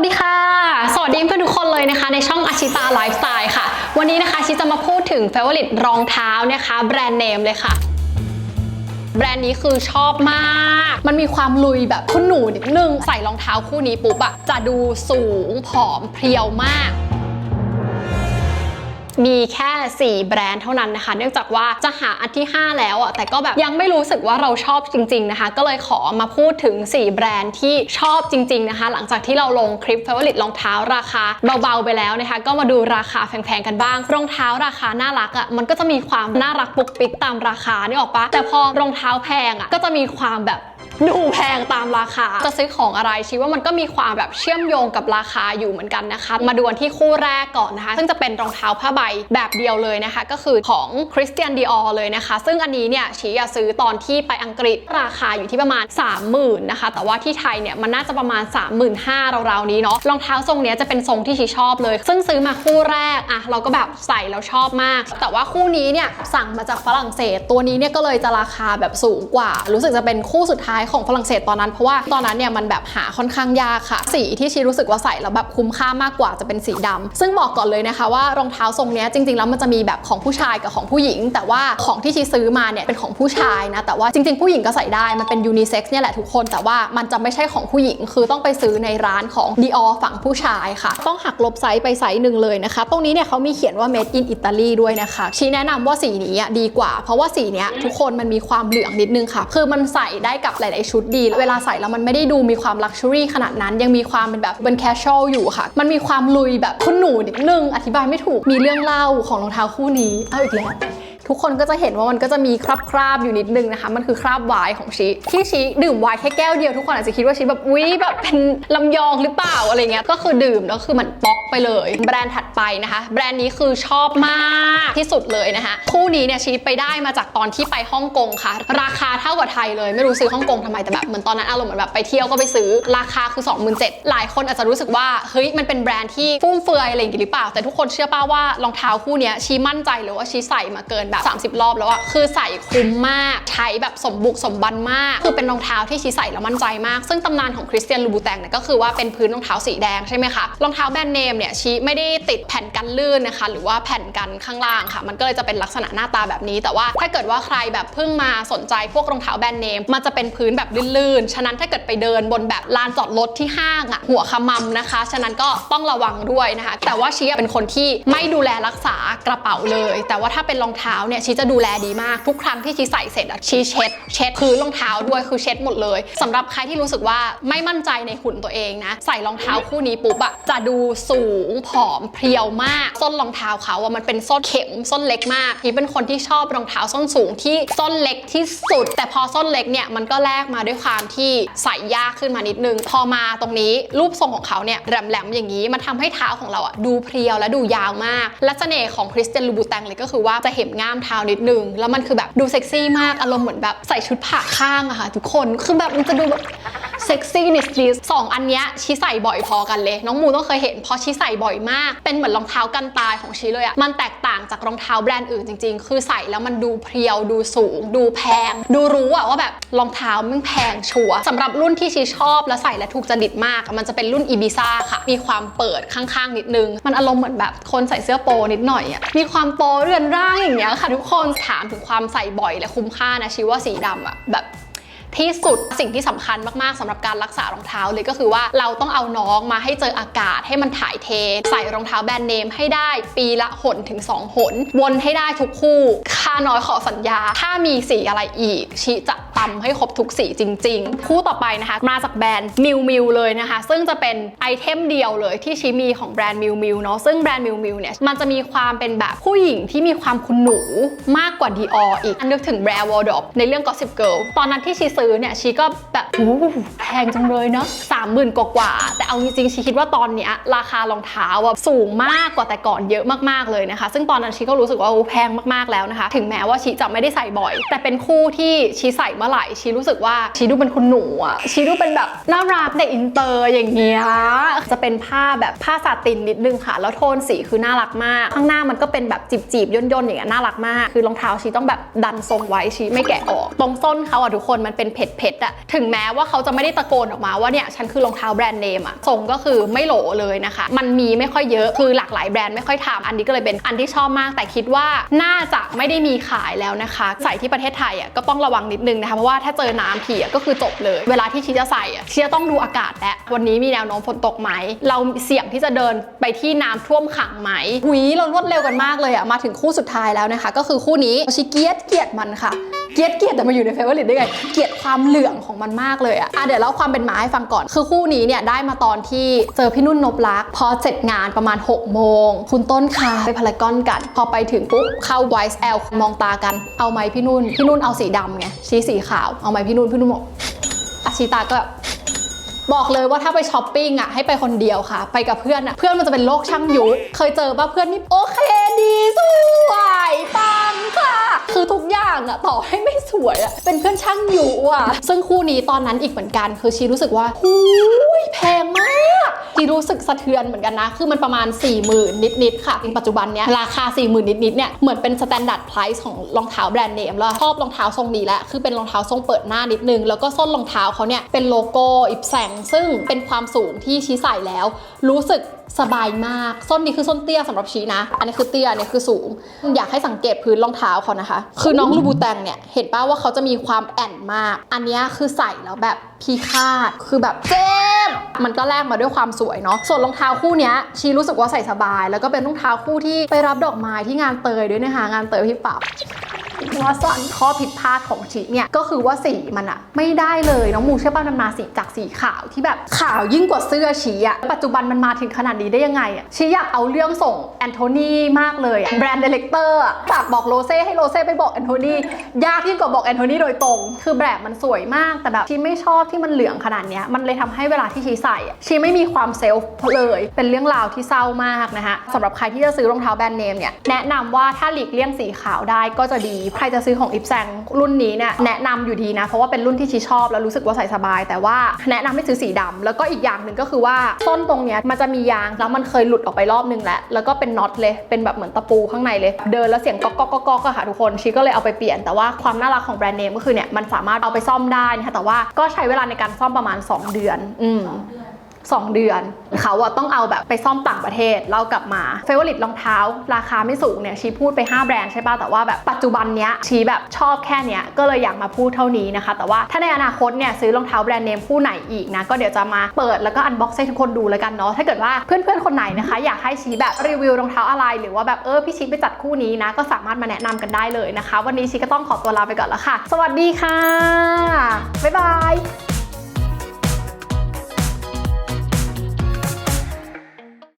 วัสดีค่ะ สวัสดีเพื่อนทุกคนเลยนะคะ ในช่องอาชิตาไลฟ์สไตล์ค่ะ วันนี้นะคะชิจะมาพูดถึงเฟเวอร์ลิตรองเท้านะคะ แบรนด์เนมเลยค่ะแบรนด์นี้คือชอบมาก มันมีความลุยแบบคุณหนูนิดนึง ใส่รองเท้าคู่นี้ปุ๊บอะจะดูสูงผอมเพรียวมาก มีแค่ 4 แบรนด์เท่านั้นนะคะ เนื่องจากว่าจะหาอันที่ 5 แล้วอะแต่ก็แบบยังไม่รู้สึกว่าเราชอบจริง ๆนะคะ ก็เลยขอมาพูดถึง 4 แบรนด์ที่ชอบจริง ๆนะคะ หลังจากที่เราลงคลิป favorit รองเท้าราคาเบาๆไปแล้วนะคะ ก็มาดูราคาแพงๆกันบ้าง รองเท้าราคาน่ารักอะมันก็จะมีความน่ารักปุกปิกตามราคานี่ออกปะแต่พอรองเท้าแพงอะก็จะมีความแบบ ดูแพงตามราคา จะซื้อของอะไรชีว่ามันก็มีความแบบเชื่อมโยงกับราคาอยู่เหมือนกันนะคะ มาดูนที่คู่แรกก่อนนะคะ ซึ่งจะเป็นรองเท้าผ้าใบแบบเดียวเลยนะคะ ก็คือของ Christian Dior เลยนะคะ ซึ่งอันนี้เนี่ยชีอยากซื้อตอนที่ไปอังกฤษราคาอยู่ที่ประมาณ 30,000นะคะ แต่ว่าที่ไทยเนี่ยมันน่าจะประมาณ 35,000ราวๆนี้เนาะรองเท้าทรงเนี้ยจะเป็นทรงที่ชีชอบเลย ซึ่งซื้อมาคู่แรกอะเราก็แบบใส่แล้วชอบมาก แต่ว่าคู่นี้เนี่ยสั่งมาจากฝรั่งเศส ตัวนี้เนี่ยก็เลยจะราคาแบบสูงกว่า รู้สึกจะเป็นคู่สุดท้ายของฝรั่งเศสตอนนั้นเพราะว่าตอนนั้นเนี่ยมันแบบหาค่อนข้างยากค่ะ สีที่ชีรู้สึกว่าใส่แล้วแบบคุ้มค่ามากกว่าจะเป็นสีดำซึ่งบอกก่อนเลยนะคะว่ารองเท้าทรงนี้จริง ๆ แล้วมันจะมีแบบของผู้ชายกับของผู้หญิง แต่ว่าของที่ชีซื้อมาเนี่ยเป็นของผู้ชายนะแต่ว่าจริง ๆ ผู้หญิงก็ใส่ได้มันเป็นยูนิเซ็กซ์เนี่ยแหละทุกคน แต่ว่ามันจะไม่ใช่ของผู้หญิง คือต้องไปซื้อในร้านของ Dior ฝั่งผู้ชายค่ะ ต้องหักลบไซส์ไปไซส์หนึ่งเลยนะคะ ตรงนี้เนี่ยเขามีเขียนว่า made in Italy ด้วยนะคะชี้แนะนำว่าสีนี้ดีกว่า เพราะว่าสีนี้ทุกคนมันมีความเหลืองนิดนึงค่ะ คือมันใส่ได้กับหลายๆชุดดี เวลาใส่แล้วมันไม่ได้ดูมีความลักชัวรี่ขนาดนั้น ยังมีความเป็นแบบเป็นแคชชวลอยู่ค่ะ มันมีความลุยแบบคุณหนูนิดนึง อธิบายไม่ถูกมีเรื่องเล่าของรองเท้าคู่นี้ เอาอีกแล้ว ทุกคนก็จะเห็นว่ามันก็จะมีคราบคราบๆอยู่นิดนึงนะคะ มันคือคราบไวน์ของชีที่ชีดื่มไวน์แค่แก้วเดียวทุกคนอาจจะคิดว่าชีแบบอุ้ยแบบเป็นลำยองหรือเปล่าอะไรเงี้ยก็คือดื่มแล้วคือมันป๊อกไปเลย แบรนด์ถัดไปนะคะ แบรนด์นี้คือชอบมากที่สุดเลยนะคะ คู่นี้เนี่ยชีไปได้มาจากตอนที่ไปฮ่องกงค่ะ ราคาเท่ากับไทยเลยไม่รู้ซื้อฮ่องกงทำไมแต่แบบเหมือนตอนนั้นอารมณ์เหมือนแบบไปเที่ยวก็ไปซื้อราคาคือ 27,000หลายคนอาจจะรู้สึกว่าเฮ้ยมันเป็นแบรนด์ที่ฟุ่มเฟือยอะไรอย่างงี้หรือเปล่า แต่ทุกคนเชื่อป่าว่ารองเท้าคู่นี้ชีมั่นใจเลยว่าชีใส่มาเกินแบบ30 รอบแล้วอะคือใส่คุ้มมาก ใช้แบบสมบุกสมบันมาก คือเป็นรองเท้าที่ชีใส่แล้วมั่นใจมาก ซึ่งตำนานของคริสเตียนลูบูแตงเนี่ยก็คือว่าเป็นพื้นรองเท้าสีแดงใช่ไหมคะ รองเท้าแบรนด์เนมเนี่ยชีไม่ได้ติดแผ่นกันลื่นนะคะ หรือว่าแผ่นกันข้างล่างค่ะ มันก็เลยจะเป็นลักษณะหน้าตาแบบนี้ แต่ว่าถ้าเกิดว่าใครแบบเพิ่งมาสนใจพวกรองเท้าแบรนด์เนม มันจะเป็นพื้นแบบลื่นๆ ฉะนั้นถ้าเกิดไปเดินบนแบบลานจอดรถที่ห้างอะหัวขมำนะคะ ฉะนั้นก็ต้องระวังด้วยนะคะ แต่ว่าชีเป็นคนที่ไม่ดูแลรักษากระเป๋าเลย แต่ว่าถ้าเป็นรองเท้าเนี่ยชีจะดูแลดีมากทุกครั้งที่ชีใส่เสร็จอะชีเช็ด เช็ดพื้นรองเท้าด้วยคือเช็ดหมดเลยสำหรับใครที่รู้สึกว่าไม่มั่นใจในหุ่นตัวเองนะ ใส่รองเท้าคู่นี้ปุ๊บอะจะดูสูงผอมเพรียวมาก ส้นรองเท้าเขาอะมันเป็นส้นเข็มส้นเล็กมากชีเป็นคนที่ชอบรองเท้าส้นสูงที่ส้นเล็กที่สุด แต่พอส้นเล็กเนี่ยมันก็แลกมาด้วยความที่ใส่ยากขึ้นมานิดนึง พอมาตรงนี้รูปทรงของเขาเนี่ยแหลมๆอย่างนี้มันทำให้เท้าของเราอะดูเพรียวและดูยาวมากและเสน่ห์ของคริสเตียนลูบูแตงเลยก็คือว่าจะเห็นง่ามเท้านิดนึง แล้วมันคือแบบดูเซ็กซี่มากอารมณ์เหมือนแบบใส่ชุดผ่าข้างอะค่ะทุกคนคือแบบมันจะดูแบบ เซ็กซี่นิดๆสองอันเนี้ยชีใส่บ่อยพอกันเลย น้องมูต้องเคยเห็นเพราะชีใส่บ่อยมาก เป็นเหมือนรองเท้ากันตายของชีเลยอะมันแตกต่างจากรองเท้าแบรนด์อื่นจริงๆ คือใส่แล้วมันดูเพรียวดูสูง ดูแพง ดูรู้อะว่าแบบรองเท้ามันแพงชัวสำหรับรุ่นที่ชีชอบและใส่และถูกจริตมาก มันจะเป็นรุ่นอีบิซ่าค่ะ มีความเปิดข้างๆนิดนึง มันอารมณ์เหมือนแบบคนใส่เสื้อโปนิดหน่อยอะมีความโปเรือนร่างอย่างเงี้ยค่ะ ทุกคนถามถึงความใส่บ่อยและคุ้มค่านะชีว่าสีดำอะแบบ ที่สุดสิ่งที่สำคัญมากๆสำหรับการรักษารองเท้าเลยก็คือว่าเราต้องเอาน้องมาให้เจออากาศให้มันถ่ายเท ใส่รองเท้าแบรนด์เนมให้ได้ปีละหนถึง 2 หน วนให้ได้ทุกคู่ค่าน้อยขอสัญญา ถ้ามีสีอะไรอีก ชิจะตำให้ครบทุกสีจริง ๆ คู่ต่อไปนะคะ มาจากแบรนด์มิวมิวเลยนะคะ ซึ่งจะเป็นไอเทมเดียวเลยที่ชิมีของแบรนด์มิวมิวเนาะซึ่งแบรนด์มิวมิวเนี่ยมันจะมีความเป็นแบบผู้หญิงที่มีความคุณหนูมากกว่าดีอออีกนึกถึงแบรนด์วอลดอปในเรื่อง Gossip Girl ตอนนั้นที่ชีซื้อเนี่ยชีก็แบบโอ้โหแพงจังเลยเนาะสามหมื่นกว่า แต่เอาจริงๆชีคิดว่าตอนเนี้ยราคารองเท้าอะสูงมากกว่าแต่ก่อนเยอะมากๆเลยนะคะ ซึ่งตอนนั้นชีก็รู้สึกว่าโอ้แพงมากๆแล้วนะคะ ถึงแม้ว่าชีจะไม่ได้ใส่บ่อย แต่เป็นคู่ที่ชีใส่เมื่อไหร่ชีรู้สึกว่าชีดูเป็นคุณหนูอะชีดูเป็นแบบน่ารักเด็กอินเตอร์อย่างเงี้ยจะเป็นผ้าแบบผ้าสาตินนิดนึงค่ะ แล้วโทนสีคือน่ารักมาก ข้างหน้ามันก็เป็นแบบจีบๆย่นๆอย่างเงี้ยน่ารักมาก คือรองเท้าชีต้องแบบดันทรงไว้ชีไม่แกะออก ตรงส้นเขาอะทุกคนมันเป็นเผ็ดๆอะถึงแม้ว่าเขาจะไม่ได้ตะโกนออกมาว่าเนี่ยฉันคือรองเท้าแบรนด์เนมอะทรงก็คือไม่โหลเลยนะคะ มันมีไม่ค่อยเยอะคือหลากหลายแบรนด์ไม่ค่อยทำอันนี้ก็เลยเป็นอันที่ชอบมาก แต่คิดว่าน่าจะไม่ได้มีขายแล้วนะคะ ใส่ที่ประเทศไทยอะก็ต้องระวังนิดนึงนะคะเพราะว่าถ้าเจอน้ำทีอะก็คือจบเลย เวลาที่ชีจะใส่อะชีจะต้องดูอากาศและวันนี้มีแนวโน้มฝนตกไหมเราเสี่ยงที่จะเดินไปที่น้ำท่วมขังไหมหุยเรารวดเร็วกันมากเลยอะมาถึงคู่สุดท้ายแล้วนะคะ ก็คือคู่นี้ชิเกียดเกียดมันค่ะเกลียดเกลียดแต่มาอยู่ในเฟเวอร์ลิตได้ไง เกลียดความเหลืองของมันมากเลยอะอะเดี๋ยวเล่าความเป็นมาให้ฟังก่อน คือคู่นี้เนี่ยได้มาตอนที่เจอพี่นุ่นนบลักพอเสร็จงานประมาณ6โมงคุณต้นค่ะไปพารากอนกัน พอไปถึงปุ๊บเข้า YSL มองตากันเอาไหมพี่นุ่น พี่นุ่นเอาสีดำไงชี้สีขาวเอาไหมพี่นุ่นพี่นุ่นบอกอาชีตาก็แบบบอกเลยว่าถ้าไปช้อปปิ้งอะให้ไปคนเดียวค่ะ ไปกับเพื่อนอะเพื่อนมันจะเป็นโรคช่างยุเคยเจอป่ะเพื่อนนี่โอเคดีสวยปังค่ะ คือทุกอย่างอะต่อให้ไม่สวยอะเป็นเพื่อนช่างอยุอะซึ่งคู่นี้ตอนนั้นอีกเหมือนกัน คือชีรู้สึกว่าหูยแพงมากชีรู้สึกสะเทือนเหมือนกันนะ คือมันประมาณ 4 0,000 นิดๆค่ะจริงปัจจุบันเนี้ยราคา 4 0,000 นิดๆเนี่ยเหมือนเป็นสแตนดาร์ดไพรซ์ของรองเท้าแบรนด์เนมแล้วชอบรองเท้าทรงนี้แหละคือเป็นรองเท้าทรงเปิดหน้านิดนึง แล้วก็ส้นรองเท้าเขาเนี่ยเป็นโลโก้อิปแซงซึ่งเป็นความสูงที่ชี้ใส่แล้ว รู้สึกสบายมาก ส้นนี้คือส้นเตี้ยสำหรับชี้นะ อันนี้คือเตี้ยอันนี้คือสูง อยากให้สังเกตพื้นรองเท้าเขานะคะคือน้องลูบูแตงเนี่ยเห็นป่าว่าเขาจะมีความแอนมาก อันนี้คือใส่แล้วแบบพีคาดคือแบบเจ็บมันก็แลกมาด้วยความสวยเนาะส่วนรองเท้าคู่นี้ชีรู้สึกว่าใส่สบาย แล้วก็เป็นรองเท้าคู่ที่ไปรับดอกไม้ที่งานเตยด้วยนะคะงานเตยพี่ปับ ว่าสันข้อผิดพลาดของชีเนี่ยก็คือว่าสีมันอะไม่ได้เลยน้องมูเชื่อป่ะมันมาสีจากสีขาวที่แบบขาวยิ่งกว่าเสื้อชีอะปัจจุบันมันมาถึงขนาดนี้ได้ยังไงอะชีอยากเอาเรื่องส่งแอนโทนีมากเลยอะแบรนด์เดเลกเตอร์ฝากบอกโรเซ่ให้โรเซ่ไปบอกแอนโทนียากยิ่งกว่าบอกแอนโทนีโดยตรง คือแบบมันสวยมากแต่แบบชีไม่ชอบที่มันเหลืองขนาดเนี้ยมันเลยทำให้เวลาที่ชีใส่ชีไม่มีความเซลฟ์เลยเป็นเรื่องราวที่เศร้ามากนะคะสำหรับใครที่จะซื้อรองเท้าแบรนด์เนมเนี่ยแนะนำว่าถ้าหลีกเลี่ยงสีขาวได้ก็จะดีใครจะซื้อของอิปแซงรุ่นนี้เนี่ยแนะนำอยู่ดีนะ เพราะว่าเป็นรุ่นที่ชีชอบแล้วรู้สึกว่าใส่สบาย แต่ว่าแนะนำให้ซื้อสีดำแล้วก็อีกอย่างหนึ่งก็คือว่าส้นตรงเนี้ยมันจะมียางแล้วมันเคยหลุดออกไปรอบนึงแล้วแล้วก็เป็นน็อตเลยเป็นแบบเหมือนตะปูข้างในเลย เดินแล้วเสียงก๊อกก๊อกก๊อกก๊อกอะค่ะทุกคนชีก็เลยเอาไปเปลี่ยน แต่ว่าความน่ารักของแบรนด์เนมก็คือเนี่ยมันสามารถเอาไปซ่อมได้นะคะแต่ว่าก็ใช้เวลาในการซ่อมประมาณ 2 เดือน อืม สองเดือน เขาอะต้องเอาแบบไปซ่อมต่างประเทศแล้วกลับมาเฟเวอริตรองเท้า ราคาไม่สูงเนี่ยชีพูดไป 5 แบรนด์ใช่ป่ะ แต่ว่าแบบปัจจุบันเนี้ยชีแบบชอบแค่เนี้ยก็เลยอยากมาพูดเท่านี้นะคะ แต่ว่าถ้าในอนาคตเนี่ยซื้อรองเท้าแบรนด์เนมคู่ไหนอีกนะ ก็เดี๋ยวจะมาเปิดแล้วก็อันบ็อกซ์ให้ทุกคนดูแล้วกันเนาะถ้าเกิดว่าเพื่อนๆคนไหนนะคะ อยากให้ชีแบบรีวิวรองเท้าอะไร หรือว่าแบบเออพี่ชีไปจัดคู่นี้นะ ก็สามารถมาแนะนำกันได้เลยนะคะ วันนี้ชีก็ต้องขอตัวลาไปก่อนแล้วค่ะ สวัสดีค่ะบ๊ายบาย